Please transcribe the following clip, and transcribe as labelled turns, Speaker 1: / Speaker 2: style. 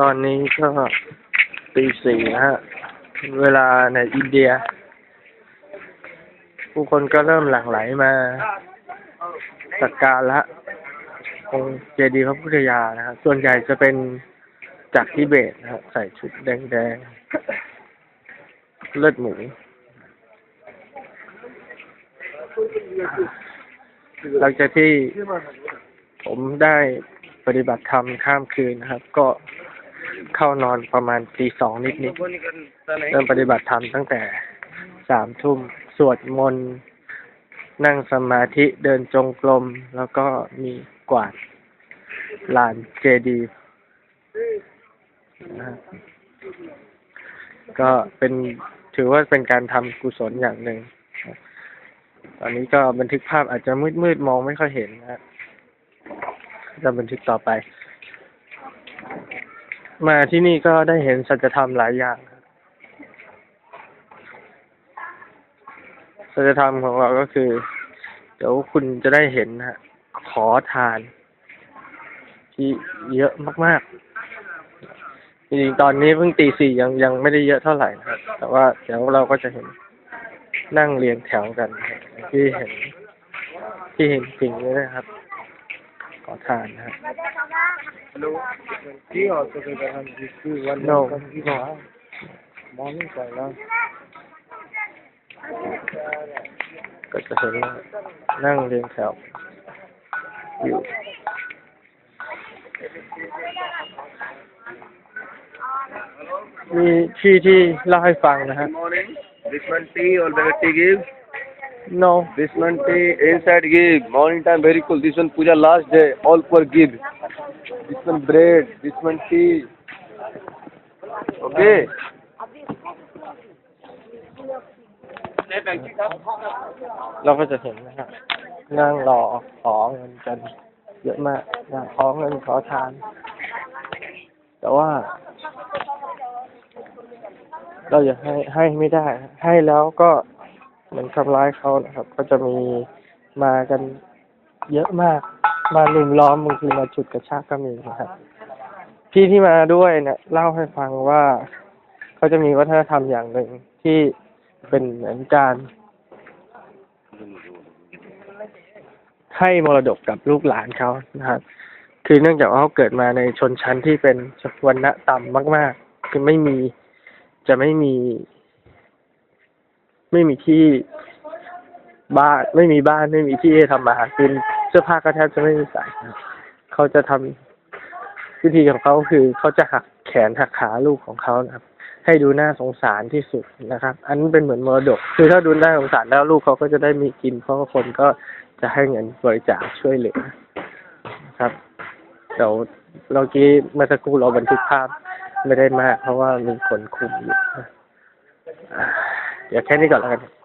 Speaker 1: ตอนนี้ก็ตีสี่นะฮะ เวลาในอินเดีย ผู้คนก็เริ่มหลั่งไหลมาสักการะองค์เจดีย์พระพุทธยานะครับส่วนใหญ่จะเป็นจากทิเบตนะครับใส่ชุดแดงๆ เลือดหมูหลังจากที่ผมได้ปฏิบัติธรรมข้ามคืนนะครับ ก็ เข้านอนประมาณตีสองนิดๆเริ่มปฏิบัติธรรมตั้งแต่สามทุ่มสวดมนต์นั่งสมาธิเดินจงกรมแล้วก็มีกวาดลานเจดีย์นะฮะก็เป็นถือว่าเป็นการทำกุศลอย่างหนึ่ง ตอนนี้ก็บันทึกภาพอาจจะมืดๆมองไม่ค่อยเห็นนะฮะจะบันทึกต่อไป มาที่นี่ก็ได้เห็นสัจธรรมหลายอย่าง สัจธรรมของเราก็คือ เดี๋ยวคุณจะได้เห็นนะฮะ ขอทาน ที่เยอะมากๆ จริงๆตอนนี้เพิ่งตีสี่ยังยังไม่ได้เยอะเท่าไหร่นะครับ แต่ว่าเดี๋ยวเราก็จะเห็นนั่งเรียงแถวกัน ที่เห็นที่เห็นจริงเลยนะครับ ทานนะครับ
Speaker 2: Hello. Tea also they have this tea one
Speaker 1: No,
Speaker 2: can give
Speaker 1: no.
Speaker 2: her. Morning time now.
Speaker 1: ก็จะเห็นว่านั่งเรียงแถวอยู่มีที่ที่เล่าให้ฟังนะฮะ
Speaker 2: Morning. This one tea or the tea give.
Speaker 1: no
Speaker 2: This one tea inside give. Morning time very cool. This one puja last day. All for give. This one bread. This one tea. Okay.
Speaker 1: เราก็จะเห็นนะฮะนั่งรอขอเงินกัน เยอะมากนะขอเงินขอทาน แต่ว่า เราอย่าให้ให้ไม่ได้ ให้แล้วก็ เหมือนทำร้ายเขานะครับ ก็จะมีมากันเยอะมาก มาลุมล้อมบางทีมาจุดกระชากก็มีนะครับ พี่ที่มาด้วยเนี่ยเล่าให้ฟังว่าเขาจะมีวัฒนธรรมอย่างหนึ่งที่เป็นเหมือนการให้มรดกกับลูกหลานเขานะครับ คือเนื่องจากว่าเขาเกิดมาในชนชั้นที่เป็นวรรณะต่ำมาก ๆ คือไม่มีจะไม่มี ไม่มีที่บ้านไม่มีบ้านไม่มีที่ให้ทำมาหากินเสื้อผ้าก็แทบจะไม่มีใส่เขาจะทำวิธีของเขาคือเขาจะหักแขนหักขาลูกของเขานะครับ ให้ดูน่าสงสารที่สุดนะครับ อันนั้เป็นเหมือนมรดก คือถ้าดูน่าสงสารแล้วลูกเขาก็จะได้มีกิน เพราะว่าคนก็จะให้เงินบริจาคช่วยเหลือนะครับเดี๋ยวเรากี้เมื่อสักครู่เราบันทึกภาพไม่ได้มาก เพราะว่ามีคนคุมอยู่ นะอ่